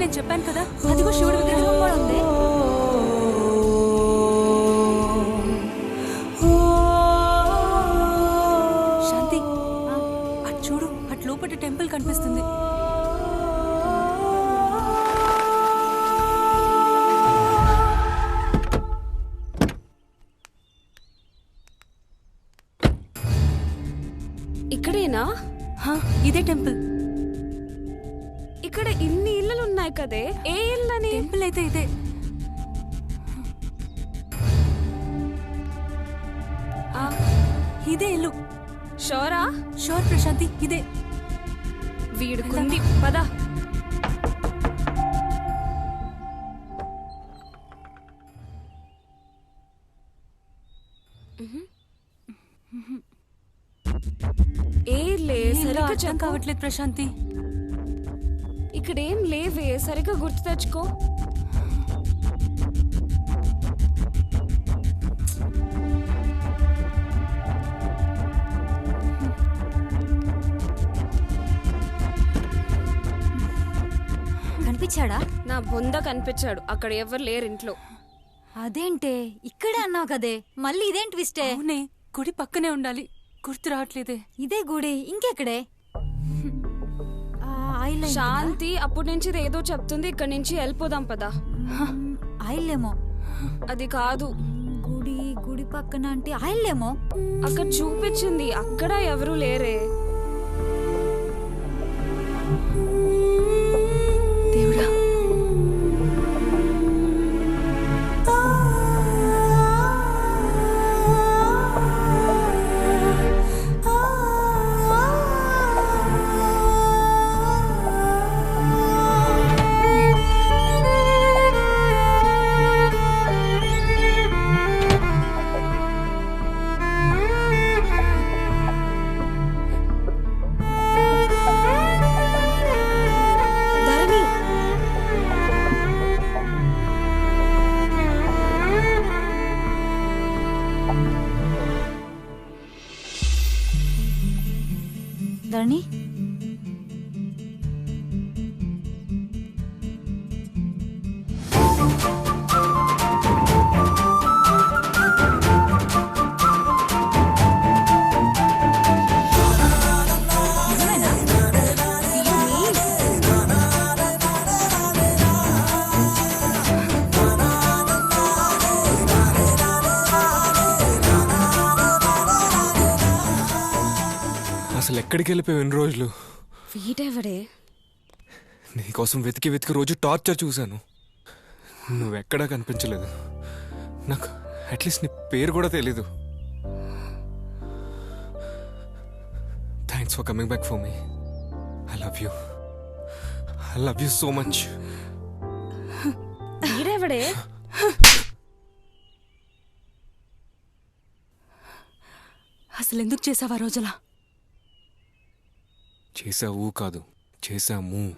నేను చెప్పాను కదా అదిగో శివుడి విగ్రహం కూడా ఉంది. శాంతి అటు చూడు అటు లోపల టెంపుల్ కనిపిస్తుంది. ఇక్కడేనా? హా, ఇదే టెంపుల్. ఇక్కడ ఇన్ని ఇళ్ళలు ఉన్నాయి కదే. ఏ ఇల్లని టెంపుల్ అయితే ఇదే. ఇదే ఇల్లు. షోరా? షోర్ ప్రశాంతి ఇదే. వీడుకుంది. పద. ఏ లే ఏంటో సరిగ్గా. కావట్లేదు ప్రశాంతి. ఇక్కడ ఏం లేవే సరిగ్గా గుర్తు తెచ్చుకో. కనిపించాడా? నా బొంద కనిపించాడు అక్కడ ఎవరు లేరు ఇంట్లో. అదేంటే ఇక్కడే అన్నావు కదే మళ్ళీ ఇదేం ట్విస్టే? అవునే గుడి పక్కనే ఉండాలి గుర్తు రావట్లేదే. ఇదే గుడి ఇంకెక్కడే? ఆయిల్? శాంతి అప్పటి నుంచి ఏదో చెప్తుంది ఇక్కడ నుంచి వెళ్ళిపోదాం పదా. ఆయిల్ ఏమో అది కాదు. గుడి గుడి పక్కన అంటే ఆయిల్ ఏమో అక్కడ చూపించింది అక్కడ ఎవరు లేరే. ಧರಣಿ అసలు ఎక్కడికి వెళ్ళిపోయావు ఎన్ని రోజులు? వీడెవడే? నీకోసం వెతికి వెతికి రోజు టార్చర్ చూశాను. నువ్వెక్కడా కనిపించలేదు. నాకు అట్లీస్ట్ నీ పేరు కూడా తెలీదు. Thanks for coming back for me. I love you. I love you so much. వీడెవడే? అసలు ఎందుకు చేసావా రోజులా? చేశావు కాదు చేశాము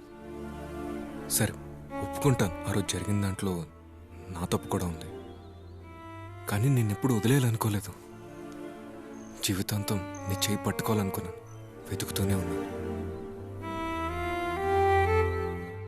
సరే ఒప్పుకుంటాను. ఆ రోజు జరిగిన దాంట్లో నా తప్పు కూడా ఉంది. కానీ నేను ఎప్పుడు వదిలేయాలనుకోలేదు. జీవితాంతం నీ చేయి పట్టుకోవాలనుకున్నాను. వెతుకుతూనే ఉన్నాను.